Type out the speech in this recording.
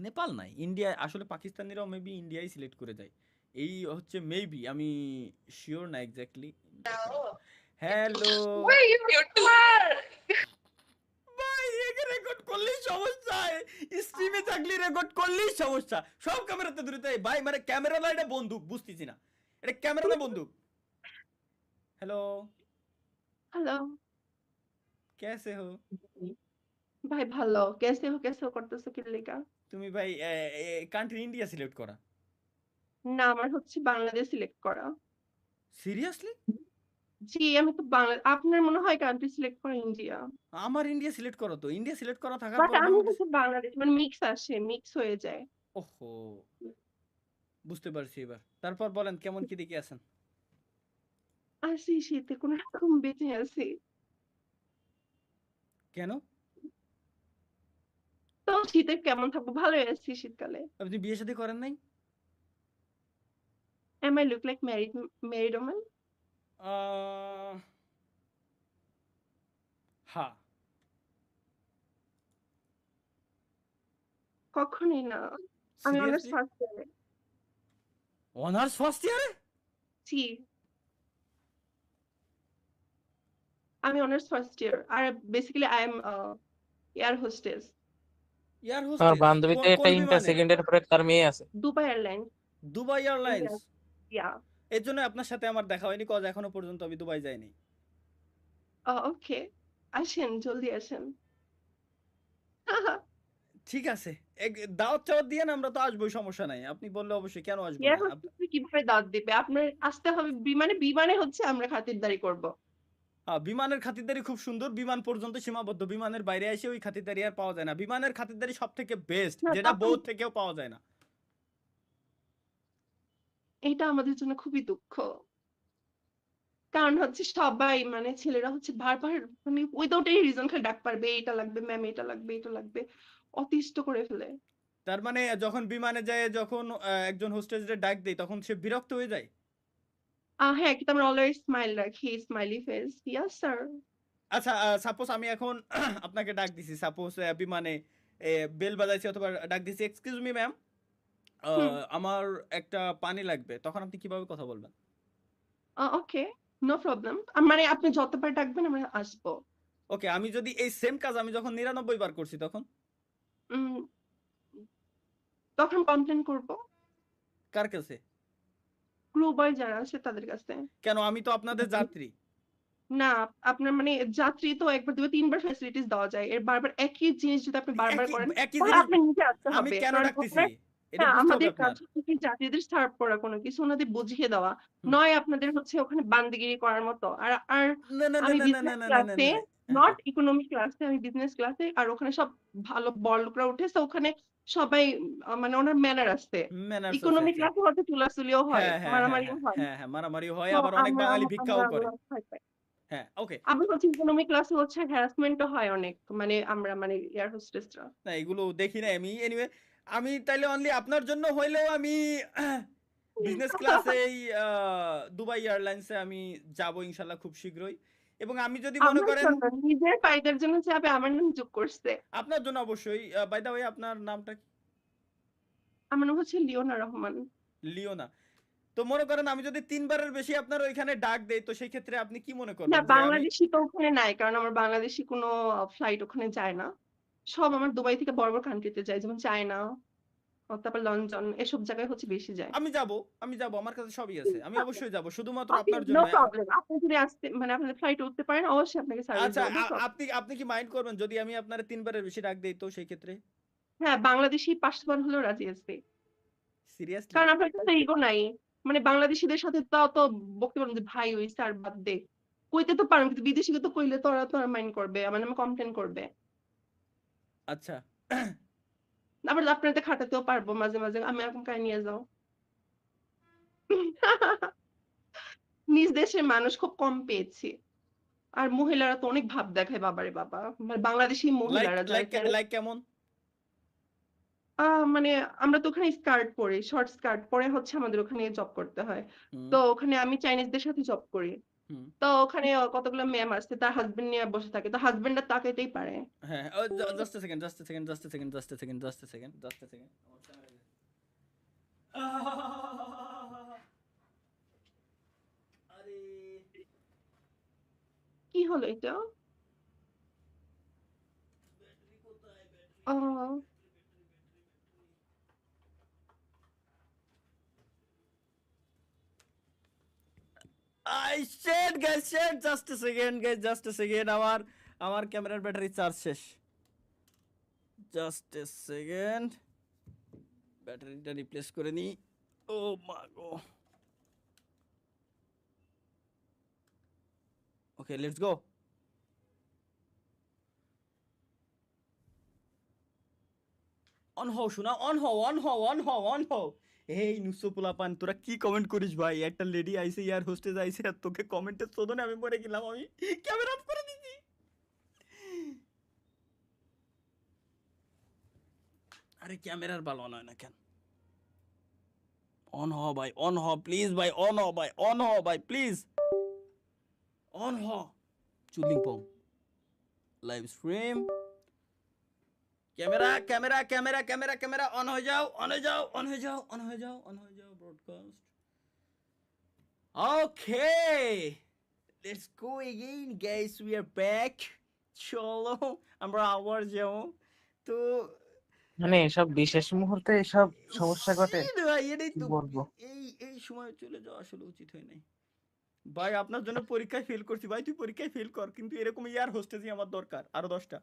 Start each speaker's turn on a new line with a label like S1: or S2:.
S1: নেপাল নাই ইন্ডিয়া আসলে পাকিস্তানিরাও maybe ইন্ডিয়াই select করে যায় এই হচ্ছে মেবি আমি শিওর না exactly hello
S2: Where you YouTuber?
S1: ভাই একে রেকর্ড করলেই সমস্যা স্ট্রিমে থাকলে রেকর্ড করলেই সমস্যা সব ক্যামেরাতে দূরে তাই ভাই মানে ক্যামেরা না এটা বন্দুক বুঝতেছি না এটা ক্যামেরা না বন্দুক হ্যালো
S3: हेलो
S1: कैसे हो
S3: भाई ভালো कैसे हो कैसे हो করতেছো কি লেখা
S1: তুমি ভাই কান্ট্রি ইন্ডিয়া সিলেক্ট করা?
S3: না আমার হচ্ছে বাংলাদেশ সিলেক্ট করা।
S1: সিরিয়াসলি
S3: জি আমি তো বাংলা আপনার মনে হয় কান্ট্রি সিলেক্ট করা ইন্ডিয়া
S1: আমার ইন্ডিয়া সিলেক্ট করো তো। ইন্ডিয়া সিলেক্ট করা থাকার
S3: বাট
S1: পর
S3: আমি হচ্ছে বাংলাদেশ মানে মিক্স আসে মিক্স হয়ে যায়।
S1: ওহো। বুঝতে পারছি এবার। তারপর বলেন কেমন কি দেখে আছেন?
S3: আসি শীতে কোনো রকম বেঁচে আছি
S1: কেন?
S3: তো শীতে কেমন থাকব? ভালোই আছি শীতকালে।
S1: আপনি বিয়ে শাদী করেন নাই?
S3: I look like married married woman
S1: ah, হ্যাঁ
S3: কখনই না। আমি অনার্স ফার্স্ট ইয়ারে
S1: অনার্স ফার্স্ট ইয়ারে
S3: জি আমি honours first year R basically I am air hostess
S1: year
S4: আমার
S1: হোস্টেস
S4: বান্ধবীতে একটা ইন্টার সেকেন্ডের পরে তার মেয়ে আছে।
S3: Dubai airlines.
S1: Dubai airlines?
S3: Yeah.
S1: এর জন্য আপনার সাথে আমার দেখা হয়নি কজ এখনও পর্যন্ত আমি দুবাই যাইনি।
S3: ওকে। আসেন জলদি আসেন।
S1: ঠিক আছে। এক- দাওয়াত চাওয়াত দিয়ে আমরা তো আসবোই সমস্যা নাই। আপনি বললে অবশ্যই কেন আসব
S3: এয়ার কীভাবে দাঁত দিবে? আপনার আসতে হবে বিমানে বিমানে হচ্ছে আমরা খাতিরদারি করব।
S1: বিমানের খাতিরদারি খুব সুন্দর। বিমান পর্যন্ত সীমাবদ্ধ। বিমানের বাইরে এসে ওই খাতিরদারি আর পাওয়া যায় না। বিমানের খাতিরদারি সব থেকে বেস্ট যেটা
S3: তখন-
S1: থেকেও পাওয়া যায় না।
S3: এটা আমাদের জন্য খুবই দুঃখ। কারণ হচ্ছে সবাই মানে ছেলেরা হচ্ছে বারবার মানে উইদাউট এই রিজন খালি ডাক পারবে এটা লাগবে ম্যাম এটা লাগবে এটা লাগবে অতিষ্ঠ করে ফেলে।
S1: তার মানে যখন বিমানে যায় যখন একজন হোস্টেসের ডাক দেয় তখন সে বিরক্ত হয়ে যায়?
S3: হ্যাঁ কিন্তু আমরা অলওয়েজ স্মাইল রাখি স্মাইলি ফেস ইয়াস স্যার
S1: আচ্ছা সাপোজ আমি এখন আপনাকে ডাক দিছি। সাপোজ বিমানে বেল বাজাইছি অথবা ডাক দিছি এক্সকিউজ মি ম্যাম আমার একটা পানি লাগবে। তখন আপনি কীভাবে কথা বলবেন?
S3: ওকে নো প্রবলেম মানে আপনি যতবার ডাকবেন আমরা আসব।
S1: ওকে আমি যদি এই সেম কাজ আমি যখন নিরানব্বই বার করছি তখন?
S3: তখন কমপ্লেন করব।
S1: কার কাছে?
S3: বয় যারা আছে তাদের কাছে
S1: কেন? আমি তো আপনাদের যাত্রী।
S3: না আপনার মানে যাত্রী তো একবার দুই তিনবার ফ্যাসিলিটিস দেওয়া যায়। এর বারবার একই জিনিস যদি আপনি বারবার করেন নিজে আসতে
S1: আমি কেন হবে
S3: আমাদের
S1: আপনার।
S3: কাজ হচ্ছে যাত্রীদের সার্ভ করা কোনো কিছু ওনাদের বুঝিয়ে দেওয়া। নয় আপনাদের হচ্ছে ওখানে বান্দিগিরি করার মতো। আর আর
S1: না না না
S3: আমি
S1: না না
S3: নট ইকোনমিক ক্লাসে আমি বিজনেস ক্লাসে আর ওখানে সব ভালো বড় লোকরা উঠেছে ওখানে সবাই মানে ওনার ম্যানার আছে। ইকোনমিক ক্লাসে হয়তো চুলাচুলিও হয়
S1: হ্যাঁ হ্যাঁ
S3: মারামারিও
S1: হ্যাঁ।
S3: হয়
S1: হ্যাঁ হ্যাঁ মারামারি হয় আবার অনেক বাঙালি ভিক্ষাও করে।
S3: আমরা ভয় পাই।
S1: হ্যাঁ ওকে
S3: আবার হচ্ছে ইকোনমিক ক্লাসে হচ্ছে হ্যারাসমেন্টও হয় অনেক মানে আমরা মানে এয়ার হোস্টেসরা
S1: না এগুলো দেখি না আমি। এনিওয়ে আমি তাইলে অনলি আপনার জন্য হইলেও আমি বিজনেস ক্লাসে দুবাই এয়ারলাইন্সে আমি যাব ইনশাল্লাহ খুব শীঘ্রই। এবং আমি যদি মনে করেন
S3: নিজের ফায়দার জন্য যাবে আমার নাম যোগ করছে।
S1: আপনার জন্য অবশ্যই বাই দা ওয়ে আপনার নামটা?
S3: আমার নাম হচ্ছে লিওনা রহমান।
S1: লিওনা। তো মনে করেন আমি যদি তিনবারের বেশি আপনার ওইখানে ডাক দেই তো সেই ক্ষেত্রে আপনি কি মনে করবেন
S3: না বাংলাদেশি তো ওখানে নাই কারণ আমার বাংলাদেশি কোনো ফ্লাইট ওখানে যায় না। সব আমার দুবাই থেকে বড় বড় কান্ট্রিতে যায় যেমন চায়না তারপর লন্ডন এসব জায়গায় হচ্ছে বেশি যায়।
S1: আমি যাব আমি যাব আমার কাছে সবই আছে। আমি অবশ্যই যাব শুধুমাত্র
S3: আপনি
S1: আপনার
S3: নো
S1: জন্য।
S3: প্রবলেম আপনি যদি আসতে মানে আপনাদের ফ্লাইট উঠতে পারেন অবশ্যই আপনাকে সার্ভিস
S1: আচ্ছা. আপনি আপনি কি মাইন্ড করবেন? যদি আমি আপনার তিনবারের বেশি ডাক দেই তো সেই ক্ষেত্রে?
S3: হ্যাঁ বাংলাদেশি পাসপোর্ট হলেও রাজি আছে।
S1: সিরিয়াসলি
S3: কারণ আপনার কাছে ইগো নাই। মানে বাংলাদেশিদের সাথে তো অত বকতে পারেন যে ভাই ওই স্যার বাদ দে। কইতে তো পারেন কিন্তু বিদেশিকে তো কইলে তো ওরা তো মাইন্ড করবে আমার নামে কমপ্লেন করবে।
S1: আচ্ছা।
S3: আবার আপনাদের খাটাতেও পারব মাঝে মাঝে। আমি এরকম কাজ নিয়ে যাও। নিজ দেশের মানুষ খুব কম পেয়েছি। আর মহিলারা তো অনেক ভাব দেখায় বাবারে বাবা। মানে বাংলাদেশি মহিলারা
S1: লাইক লাইক কেমন?
S3: আহ, মানে আমরা তো ওখানে স্কার্ট পরি শর্ট স্কার্ট পরে হচ্ছে আমাদের ওখানে জব করতে হয়। তো ওখানে আমি চাইনিজদের সাথে জব করি। তো ওখানে কতগুলো ম্যাম আসছে তার হাজবেন্ড নিয়ে বসে থাকে তো হাজবেন্ডটা তাকাইতেই পারে।
S1: হ্যাঁ just second just second just second just second just second just second
S3: কি হলো এটা? ও।
S1: I shed guys shed just a second guys just a second আমার আমার ক্যামেরার ব্যাটারি চার্জ শেষ। জাস্ট a সেকেন্ড ব্যাটারিটা রিপ্লেস করে নি। ও মা গো। ওকে লেটস গো অন হও শোনা অন হও অন হও অন হও অন হও এই নুসো পোলাপান, তোরা কি কমেন্ট করিস ভাই? একটা লেডি আইছে ইয়ার হোস্টেজ আইছে আর তোকে কমেন্টের শোধনে আমি মরে গেলাম, আমি ক্যামেরা অফ করে দিছি। আরে ক্যামেরার ভালো নয় না কেন? অন হ ভাই অন হ প্লিজ ভাই অন হ ভাই অন হ ভাই প্লিজ অন হ। চুদলিং পং। Live stream camera camera camera camera camera on হয়ে যাও অন হয়ে যাও অন হয়ে যাও অন হয়ে যাও অন হয়ে যাও broadcast okay let's go again guys we are back চলো আমরা আবার যাও তো
S4: মানে এসব বিশেষ মুহূর্তে এসব সমস্যা ঘটে
S1: এই এই সময় চলে যাওয়া আসলে উচিত হয় নাই। ভাই আপনার জন্য পরীক্ষায় ফেল করছি। ভাই তুই পরীক্ষায় ফেল কর কিন্তু এরকম ইয়ার হোস্টেজই আমার দরকার আরও দশটা।